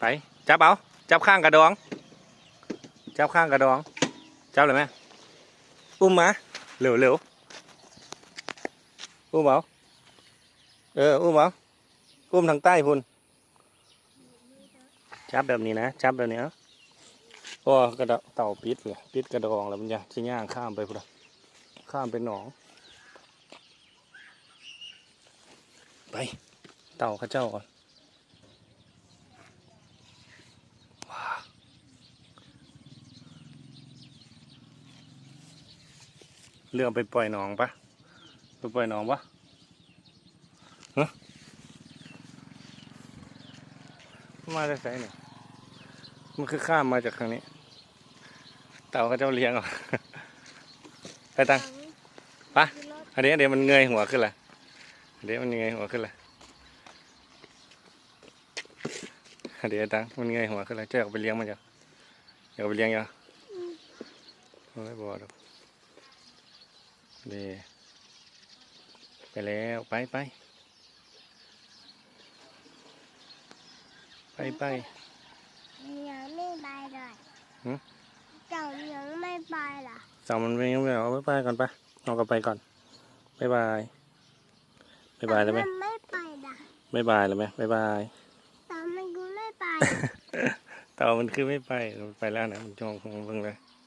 ไป จับเอา จับข้างกระดอง จับข้างกระดอง จับเลยไหมอุ้มมาเร็วเร็วอุ้มเอาเอออุ้มเอาอุ้มทางใต้พุ่นจับแบบนี้นะ จับแบบนี้เอาโอ้กระดเต่าปิดเลยปิดกระดองแล้วมันจะจะย่างข้ามไปพุ่นข้ามไปหนอง ไป เต่าข้าเจ้าก่อนว้าว เรื่องไปปล่อยหนองปะไปปล่อยหนองปะฮะมาจากไหนเนี่ยมันคือข้ามมาจากทางนี้ เต่าเข้าเจ้าเลี้ยงเหรอไปตังไปอันนี้เดี๋ยวมันเงยหัวขึ้นละเดี๋ยวมันเงยหัวขึ้นละเดี๋ยวตังมันเงยหัวขึ้นละเจ้าเอาไปเลี้ยงมันจ้ะเดี๋ยวเอาไปเลี้ยงจ้ะไม่บอกหรอก เดี๋ยวไปแล้วไปไปไปไปยังไม่ไปเลยหืมเจ้ายังไม่ไปล่ะสาวมันไม่ยังไม่เอาไปไปก่อนไปเอากลับไปก่อนบ๊ายบายบ๊ายบายเลยไหมนไม่ไปล่ะบ๊ายบายเลยไหมบ๊ายบายแต่มันกูไม่ไปเต่ามันคือไม่ไปมันไปแล้วนะมันจองคงเบิ่งเลยม